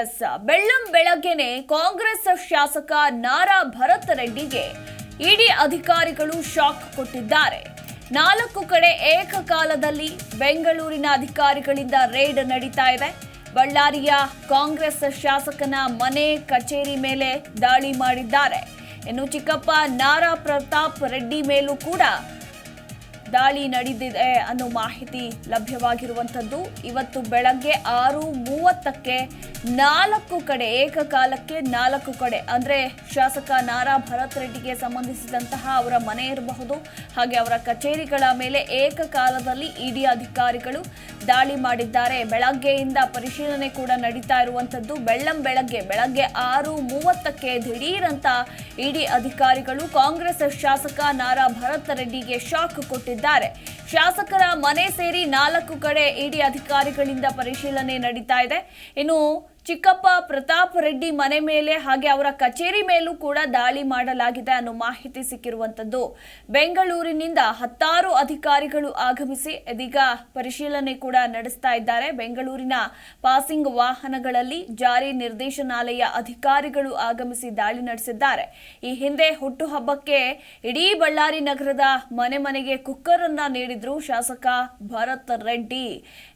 S. ಬೆಳ್ಳಂ ಬೆಳಗ್ಗೆನೆ ಕಾಂಗ್ರೆಸ್ ಶಾಸಕ ನಾರಾ ಭರತ್ ರೆಡ್ಡಿಗೆ ಇಡಿ ಅಧಿಕಾರಿಗಳು ಶಾಕ್ ಕೊಟ್ಟಿದ್ದಾರೆ. ನಾಲ್ಕು ಕಡೆ ಏಕಕಾಲದಲ್ಲಿ ಬೆಂಗಳೂರಿನ ಅಧಿಕಾರಿಗಳಿಂದ ರೇಡ್ ನಡೀತಾ ಇದೆ. ಬಳ್ಳಾರಿಯ ಕಾಂಗ್ರೆಸ್ ಶಾಸಕನ ಮನೆ ಕಚೇರಿ ಮೇಲೆ ದಾಳಿ ಮಾಡಿದ್ದಾರೆ. ಇನ್ನು ಚಿಕ್ಕಪ್ಪ ನಾರಾ ಪ್ರತಾಪ್ ರೆಡ್ಡಿ ಮೇಲೂ ಕೂಡ ದಾಳಿ ನಡೆದಿದೆ ಅನ್ನೋ ಮಾಹಿತಿ ಲಭ್ಯವಾಗಿರುವಂಥದ್ದು. ಇವತ್ತು ಬೆಳಗ್ಗೆ ಆರು ಮೂವತ್ತಕ್ಕೆ ನಾಲ್ಕು ಕಡೆ, ಏಕಕಾಲಕ್ಕೆ ನಾಲ್ಕು ಕಡೆ, ಅಂದರೆ ಶಾಸಕ ನಾರಾ ಭರತ್ ರೆಡ್ಡಿಗೆ ಸಂಬಂಧಿಸಿದಂತಹ ಅವರ ಮನೆ ಇರಬಹುದು, ಹಾಗೆ ಅವರ ಕಚೇರಿಗಳ ಮೇಲೆ ಏಕಕಾಲದಲ್ಲಿ ಇಡಿ ಅಧಿಕಾರಿಗಳು ದಾಳಿ ಮಾಡಿದ್ದಾರೆ. ಬೆಳಗ್ಗೆಯಿಂದ ಪರಿಶೀಲನೆ ಕೂಡ ನಡೀತಾ ಇರುವಂಥದ್ದು. ಬೆಳ್ಳಂ ಬೆಳಗ್ಗೆ ಬೆಳಗ್ಗೆ ಆರು ಮೂವತ್ತಕ್ಕೆ ದಿಢೀರಂತ ಇಡಿ ಅಧಿಕಾರಿಗಳು ಕಾಂಗ್ರೆಸ್ ಶಾಸಕ ನಾರಾ ಭರತ್ ರೆಡ್ಡಿಗೆ ಶಾಕ್ ಕೊಟ್ಟಿದ್ದಾರೆ. ಶಾಸಕರ ಮನೆ ಸೇರಿ ನಾಲ್ಕು ಕಡೆ ಇಡಿ ಅಧಿಕಾರಿಗಳಿಂದ ಪರಿಶೀಲನೆ ನಡೀತಾ ಇದೆ. ಇನ್ನು ಚಿಕ್ಕಪ್ಪ ಪ್ರತಾಪ್ ರೆಡ್ಡಿ ಮನೆ ಮೇಲೆ ಹಾಗೆ ಅವರ ಕಚೇರಿ ಮೇಲೂ ಕೂಡ ದಾಳಿ ಮಾಡಲಾಗಿದೆ ಅನ್ನೋ ಮಾಹಿತಿ ಸಿಕ್ಕಿರುವಂತದ್ದು. ಬೆಂಗಳೂರಿನಿಂದ ಹತ್ತಾರು ಅಧಿಕಾರಿಗಳು ಆಗಮಿಸಿ ಇದೀಗ ಪರಿಶೀಲನೆ ಕೂಡ ನಡೆಸ್ತಾ ಇದ್ದಾರೆ. ಬೆಂಗಳೂರಿನ ಪಾಸಿಂಗ್ ವಾಹನಗಳಲ್ಲಿ ಜಾರಿ ನಿರ್ದೇಶನಾಲಯ ಅಧಿಕಾರಿಗಳು ಆಗಮಿಸಿ ದಾಳಿ ನಡೆಸಿದ್ದಾರೆ. ಈ ಹಿಂದೆ ಹುಟ್ಟುಹಬ್ಬಕ್ಕೆ ಇಡೀ ಬಳ್ಳಾರಿ ನಗರದ ಮನೆ ಮನೆಗೆ ಕುಕ್ಕರ್ ಅನ್ನ ನೀಡಿದ್ರು ಶಾಸಕ ಭರತ್ ರೆಡ್ಡಿ.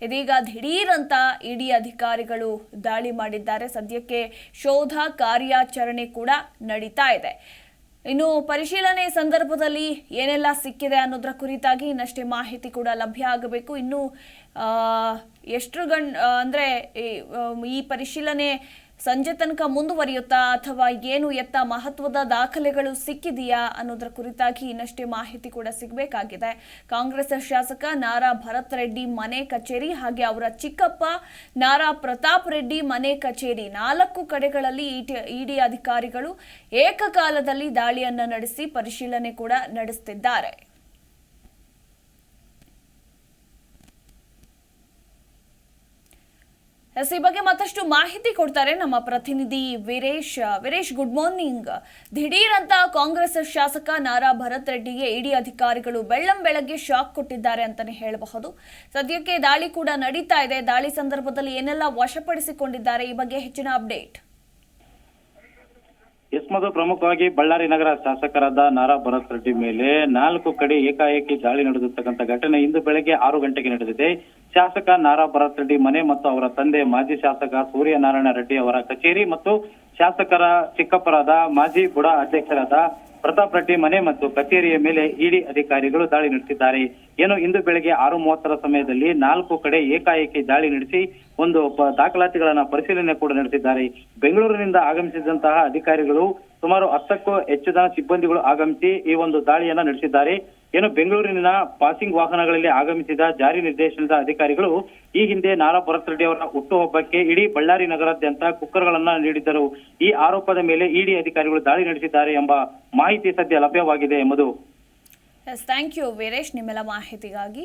ಇದೀಗ ದಿಢೀರಂತ ಇಡಿ ಅಧಿಕಾರಿಗಳು ದಾಳಿ ಮಾಡಿದ್ದಾರೆ. ಸದ್ಯಕ್ಕೆ ಶೋಧ ಕಾರ್ಯಾಚರಣೆ ಕೂಡ ನಡೀತಾ ಇದೆ. ಇನ್ನು ಪರಿಶೀಲನೆ ಸಂದರ್ಭದಲ್ಲಿ ಏನೆಲ್ಲ ಸಿಕ್ಕಿದೆ ಅನ್ನೋದರ ಕುರಿತಾಗಿ ಇನ್ನಷ್ಟೇ ಮಾಹಿತಿ ಕೂಡ ಲಭ್ಯ ಆಗಬೇಕು. ಇನ್ನು ಎಷ್ಟು ಗಂ ಅಂದರೆ ಈ ಪರಿಶೀಲನೆ ಸಂಜೆ ತನಕ ಮುಂದುವರಿಯುತ್ತಾ ಅಥವಾ ಏನು ಎತ್ತ ಮಹತ್ವದ ದಾಖಲೆಗಳು ಸಿಕ್ಕಿದೆಯಾ ಅನ್ನೋದರ ಕುರಿತಾಗಿ ಇನ್ನಷ್ಟೇ ಮಾಹಿತಿ ಕೂಡ ಸಿಗಬೇಕಾಗಿದೆ. ಕಾಂಗ್ರೆಸ್ ಶಾಸಕ ನಾರಾ ಭರತ್ ರೆಡ್ಡಿ ಮನೆ ಕಚೇರಿ ಹಾಗೆ ಅವರ ಚಿಕ್ಕಪ್ಪ ನಾರಾ ಪ್ರತಾಪ್ ರೆಡ್ಡಿ ಮನೆ ಕಚೇರಿ ನಾಲ್ಕು ಕಡೆಗಳಲ್ಲಿ ಇಡಿ ಅಧಿಕಾರಿಗಳು ಏಕಕಾಲದಲ್ಲಿ ದಾಳಿಯನ್ನು ನಡೆಸಿ ಪರಿಶೀಲನೆ ಕೂಡ ನಡೆಸುತ್ತಿದ್ದಾರೆ ಈ ಬಗ್ಗೆ ಮತ್ತಷ್ಟು ಮಾಹಿತಿ ಕೊಡ್ತಾರೆ ನಮ್ಮ ಪ್ರತಿನಿಧಿ ವೀರೇಶ್. ವೀರೇಶ್ ಗುಡ್ ಮಾರ್ನಿಂಗ್ ದಿಢೀರಂತ ಅಂತ ಕಾಂಗ್ರೆಸ್ ಶಾಸಕ ನಾರಾ ಭರತ್ ರೆಡ್ಡಿಗೆ ಇಡಿ ಅಧಿಕಾರಿಗಳು ಬೆಳ್ಳಂ ಬೆಳಗ್ಗೆ ಶಾಕ್ ಕೊಟ್ಟಿದ್ದಾರೆ ಅಂತಾನೆ ಹೇಳಬಹುದು. ಸದ್ಯಕ್ಕೆ ದಾಳಿ ಕೂಡ ನಡೀತಾ ಇದೆ. ದಾಳಿ ಸಂದರ್ಭದಲ್ಲಿ ಏನೆಲ್ಲ ವಶಪಡಿಸಿಕೊಂಡಿದ್ದಾರೆ? ಈ ಬಗ್ಗೆ ಹೆಚ್ಚಿನ ಅಪ್ಡೇಟ್. ಎಸ್ ಮಧು ಪ್ರಮುಖವಾಗಿ ಬಳ್ಳಾರಿ ನಗರ ಶಾಸಕರಾದ ನಾರಾ ಭರತ್ ರೆಡ್ಡಿ ಮೇಲೆ ನಾಲ್ಕು ಕಡೆ ಏಕಾಏಕಿ ದಾಳಿ ನಡೆದಿರ್ತಕ್ಕಂಥ ಘಟನೆ ಇಂದು ಬೆಳಗ್ಗೆ ಆರು ಗಂಟೆಗೆ ನಡೆದಿದೆ. ಶಾಸಕ ನಾರಾ ಭರತ್ ರೆಡ್ಡಿ ಮನೆ ಮತ್ತು ಅವರ ತಂದೆ ಮಾಜಿ ಶಾಸಕ ಸೂರ್ಯನಾರಾಯಣ ರೆಡ್ಡಿ ಅವರ ಕಚೇರಿ ಮತ್ತು ಶಾಸಕರ ಚಿಕ್ಕಪ್ಪರಾದ ಮಾಜಿ ಬುಡ ಅಧ್ಯಕ್ಷರಾದ ಪ್ರತಾಪ್ ರೆಡ್ಡಿ ಮನೆ ಮತ್ತು ಕಚೇರಿಯ ಮೇಲೆ ಇಡಿ ಅಧಿಕಾರಿಗಳು ದಾಳಿ ನಡೆಸಿದ್ದಾರೆ. ಏನು, ಇಂದು ಬೆಳಗ್ಗೆ ಆರು ಮೂವತ್ತರ ಸಮಯದಲ್ಲಿ ನಾಲ್ಕು ಕಡೆ ಏಕಾಏಕಿ ದಾಳಿ ನಡೆಸಿ ಒಂದು ದಾಖಲಾತಿಗಳನ್ನ ಪರಿಶೀಲನೆ ಕೂಡ ನಡೆಸಿದ್ದಾರೆ. ಬೆಂಗಳೂರಿನಿಂದ ಆಗಮಿಸಿದಂತಹ ಅಧಿಕಾರಿಗಳು ಸುಮಾರು ಹತ್ತಕ್ಕೂ ಹೆಚ್ಚು ಜನ ಸಿಬ್ಬಂದಿಗಳು ಆಗಮಿಸಿ ಈ ಒಂದು ದಾಳಿಯನ್ನ ನಡೆಸಿದ್ದಾರೆ. ಏನು ಬೆಂಗಳೂರಿನ ಪಾಸಿಂಗ್ ವಾಹನಗಳಲ್ಲಿ ಆಗಮಿಸಿದ ಜಾರಿ ನಿರ್ದೇಶನದ ಅಧಿಕಾರಿಗಳು ಈ ಹಿಂದೆ ನಾರಾ ಭರತ್ ಅವರ ಹುಟ್ಟುಹಬ್ಬಕ್ಕೆ ಇಡೀ ಬಳ್ಳಾರಿ ನಗರಾದ್ಯಂತ ಕುಕ್ಕರ್ಗಳನ್ನ ನೀಡಿದ್ದರು. ಈ ಆರೋಪದ ಮೇಲೆ ಇಡಿ ಅಧಿಕಾರಿಗಳು ದಾಳಿ ನಡೆಸಿದ್ದಾರೆ ಎಂಬ ಮಾಹಿತಿ ಸದ್ಯ ಲಭ್ಯವಾಗಿದೆ ಎಂಬುದು. ಥ್ಯಾಂಕ್ ಯು ವೀರೇಶ್ ನಿಮ್ಮೆಲ್ಲ ಮಾಹಿತಿಗಾಗಿ